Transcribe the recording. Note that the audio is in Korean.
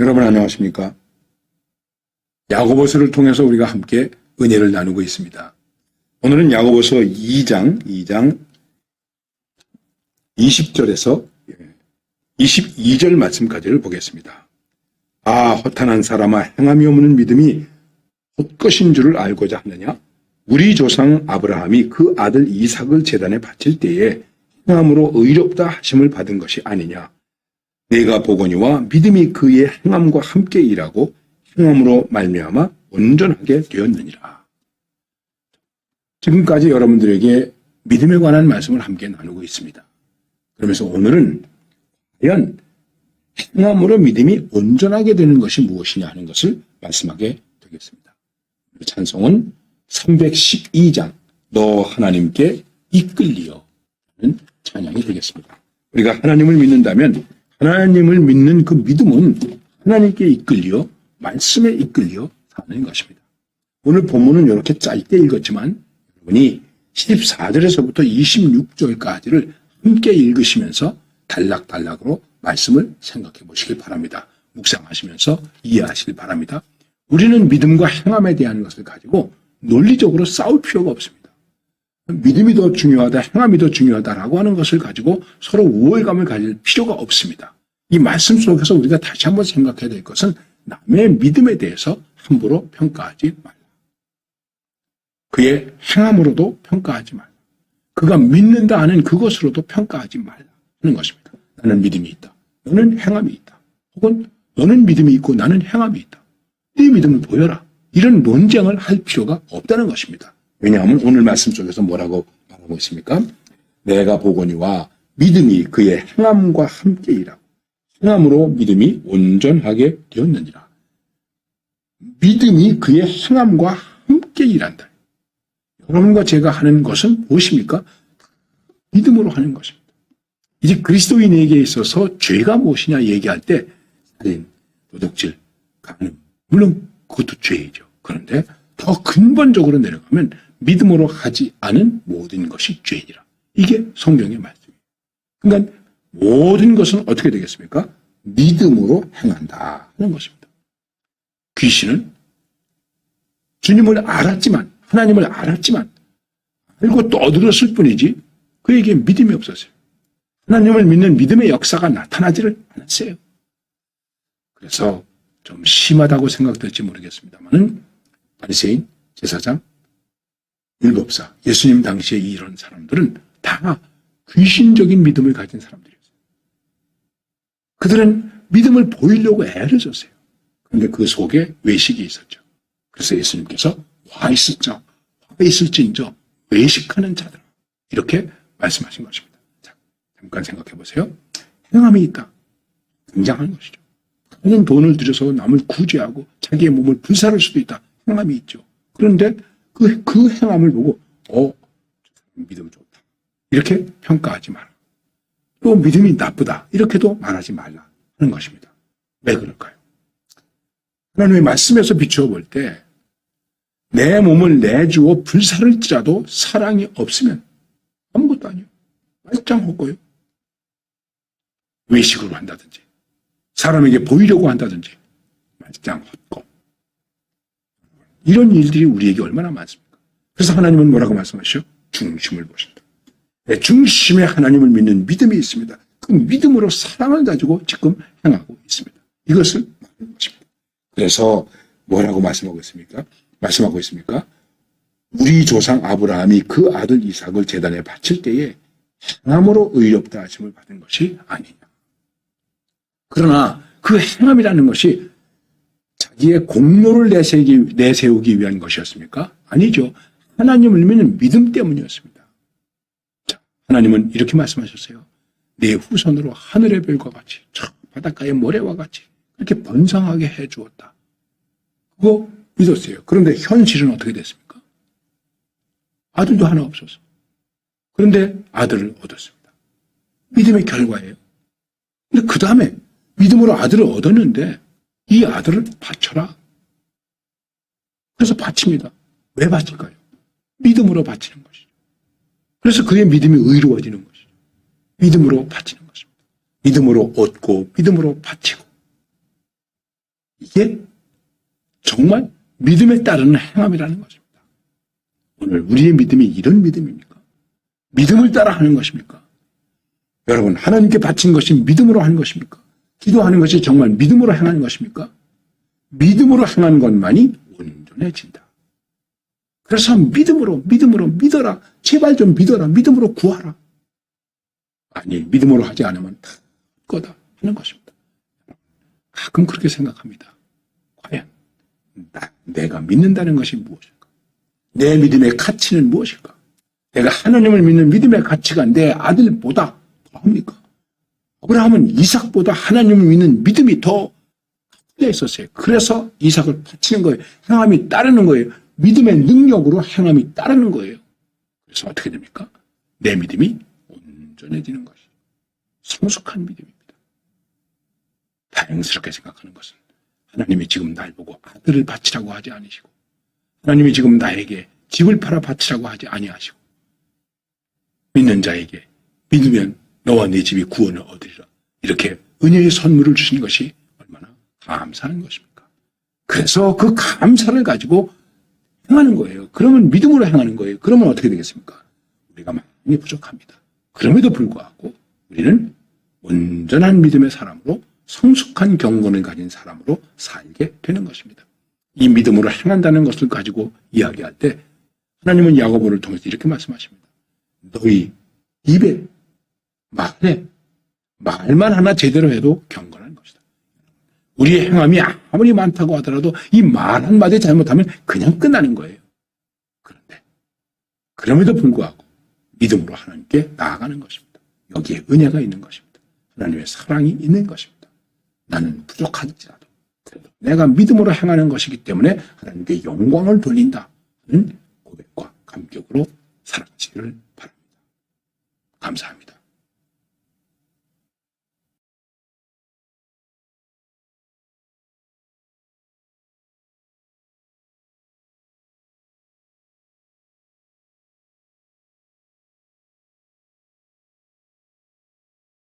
여러분 안녕하십니까? 야고보서를 통해서 우리가 함께 은혜를 나누고 있습니다. 오늘은 야고보서 2장, 2장 20절에서 22절 말씀까지를 보겠습니다. 아, 허탄한 사람아, 행함이 없는 믿음이 헛것인 줄을 알고자 하느냐? 우리 조상 아브라함이 그 아들 이삭을 재단에 바칠 때에 행함으로 의롭다 하심을 받은 것이 아니냐? 내가 보거니와 믿음이 그의 행함과 함께 일하고 행함으로 말미암아 온전하게 되었느니라. 지금까지 여러분들에게 믿음에 관한 말씀을 함께 나누고 있습니다. 그러면서 오늘은 과연 행함으로 믿음이 온전하게 되는 것이 무엇이냐 하는 것을 말씀하게 되겠습니다. 찬송은 312장 너 하나님께 이끌리어 하는 찬양이 되겠습니다. 우리가 하나님을 믿는다면 하나님을 믿는 그 믿음은 하나님께 이끌려 말씀에 이끌려 사는 것입니다. 오늘 본문은 이렇게 짧게 읽었지만 여러분이 14절에서부터 26절까지를 함께 읽으시면서 단락단락으로 말씀을 생각해 보시길 바랍니다. 묵상하시면서 이해하시길 바랍니다. 우리는 믿음과 행함에 대한 것을 가지고 논리적으로 싸울 필요가 없습니다. 믿음이 더 중요하다, 행함이 더 중요하다라고 하는 것을 가지고 서로 우월감을 가질 필요가 없습니다. 이 말씀 속에서 우리가 다시 한번 생각해야 될 것은 남의 믿음에 대해서 함부로 평가하지 말라. 그의 행함으로도 평가하지 말라. 그가 믿는다 하는 그것으로도 평가하지 말라 하는 것입니다. 나는 믿음이 있다. 너는 행함이 있다. 혹은 너는 믿음이 있고 나는 행함이 있다. 네 믿음을 보여라. 이런 논쟁을 할 필요가 없다는 것입니다. 왜냐하면 오늘 말씀 속에서 뭐라고 말하고 있습니까? 내가 보거니와 믿음이 그의 행함과 함께 일하고 행함으로 믿음이 온전하게 되었느니라. 믿음이 그의 행함과 함께 일한다. 여러분과 제가 하는 것은 무엇입니까? 믿음으로 하는 것입니다. 이제 그리스도인에게 있어서 죄가 무엇이냐 얘기할 때 살인, 도둑질, 간음, 물론 그것도 죄이죠. 그런데 더 근본적으로 내려가면 믿음으로 하지 않은 모든 것이 죄이라. 이게 성경의 말씀이에요. 그러니까 모든 것은 어떻게 되겠습니까? 믿음으로 행한다 하는 것입니다. 귀신은 주님을 알았지만 하나님을 알았지만 알고 떠들었을 뿐이지 그에게 믿음이 없었어요. 하나님을 믿는 믿음의 역사가 나타나지를 않았어요. 그래서 좀 심하다고 생각될지 모르겠습니다만은 바리새인, 제사장, 율법사, 예수님 당시에 이런 사람들은 다 귀신적인 믿음을 가진 사람들이었어요. 그들은 믿음을 보이려고 애를 썼어요. 그런데 그 속에 외식이 있었죠. 그래서 예수님께서 화 있을자, 화 있을진저 외식하는 자들 이렇게 말씀하신 것입니다. 자, 잠깐 생각해 보세요. 행함이 있다. 굉장한 것이죠. 큰 돈을 들여서 남을 구제하고 자기의 몸을 불살할 수도 있다. 행함이 있죠. 그런데 그, 그 행함을 보고, 어, 믿음 좋다. 이렇게 평가하지 마라. 또 믿음이 나쁘다. 이렇게도 말하지 말라. 하는 것입니다. 왜 그럴까요? 하나님의 말씀에서 비추어 볼 때, 내 몸을 내주어 불살을지라도 사랑이 없으면 아무것도 아니에요. 말짱 헛고요. 외식으로 한다든지, 사람에게 보이려고 한다든지, 말짱 헛고. 이런 일들이 우리에게 얼마나 많습니까? 그래서 하나님은 뭐라고 말씀하시죠? 중심을 보신다. 내 중심에 하나님을 믿는 믿음이 있습니다. 그 믿음으로 사랑을 가지고 지금 행하고 있습니다. 이것을 말하는 것입니다. 그래서 뭐라고 말씀하고 있습니까? 말씀하고 있습니까? 우리 조상 아브라함이 그 아들 이삭을 재단에 바칠 때에 행함으로 의롭다 하심을 받은 것이 아니냐. 그러나 그 행함이라는 것이 자기의 공로를 내세우기, 위한 것이었습니까? 아니죠. 하나님을 믿는 믿음 때문이었습니다. 자, 하나님은 이렇게 말씀하셨어요. 내 후손으로 하늘의 별과 같이, 저 바닷가의 모래와 같이 그렇게 번성하게 해 주었다. 그거 믿었어요. 그런데 현실은 어떻게 됐습니까? 아들도 하나 없어서. 그런데 아들을 얻었습니다. 믿음의 결과예요. 근데 그 다음에 믿음으로 아들을 얻었는데 이 아들을 바쳐라. 그래서 바칩니다. 왜 바칠까요? 믿음으로 바치는 것이죠. 그래서 그의 믿음이 의로워지는 것이죠. 믿음으로 바치는 것입니다. 믿음으로 얻고 믿음으로 바치고 이게 정말 믿음에 따르는 행함이라는 것입니다. 오늘 우리의 믿음이 이런 믿음입니까? 믿음을 따라 하는 것입니까? 여러분, 하나님께 바친 것이 믿음으로 하는 것입니까? 기도하는 것이 정말 믿음으로 행하는 것입니까? 믿음으로 행하는 것만이 온전해진다. 그래서 믿음으로, 믿음으로 믿어라. 제발 좀 믿어라. 믿음으로 구하라. 아니, 믿음으로 하지 않으면 다 거다 하는 것입니다. 가끔 그렇게 생각합니다. 과연 나, 내가 믿는다는 것이 무엇일까? 내 믿음의 가치는 무엇일까? 내가 하나님을 믿는 믿음의 가치가 내 아들보다 더합니까? 아브라함은 이삭보다 하나님을 믿는 믿음이 더 풀려 있었어요. 그래서 이삭을 바치는 거예요. 행함이 따르는 거예요. 믿음의 능력으로 행함이 따르는 거예요. 그래서 어떻게 됩니까? 내 믿음이 온전해지는 것이 성숙한 믿음입니다. 다행스럽게 생각하는 것은 하나님이 지금 날 보고 아들을 바치라고 하지 않으시고 하나님이 지금 나에게 집을 팔아 바치라고 하지 아니하시고 믿는 자에게 믿으면 너와 네 집이 구원을 얻으리라 이렇게 은혜의 선물을 주신 것이 얼마나 감사한 것입니까? 그래서 그 감사를 가지고 행하는 거예요. 그러면 믿음으로 행하는 거예요. 그러면 어떻게 되겠습니까? 우리가 많이 부족합니다. 그럼에도 불구하고 우리는 온전한 믿음의 사람으로 성숙한 경건을 가진 사람으로 살게 되는 것입니다. 이 믿음으로 행한다는 것을 가지고 이야기할 때 하나님은 야고보를 통해서 이렇게 말씀하십니다. 너희 입에 말에 말만 하나 제대로 해도 경건한 것이다. 우리의 행함이 아무리 많다고 하더라도 이 말 한마디 잘못하면 그냥 끝나는 거예요. 그런데 그럼에도 불구하고 믿음으로 하나님께 나아가는 것입니다. 여기에 은혜가 있는 것입니다. 하나님의 사랑이 있는 것입니다. 나는 부족할지라도 그래도 내가 믿음으로 행하는 것이기 때문에 하나님께 영광을 돌린다는 고백과 감격으로 살아가시기를 바랍니다. 감사합니다.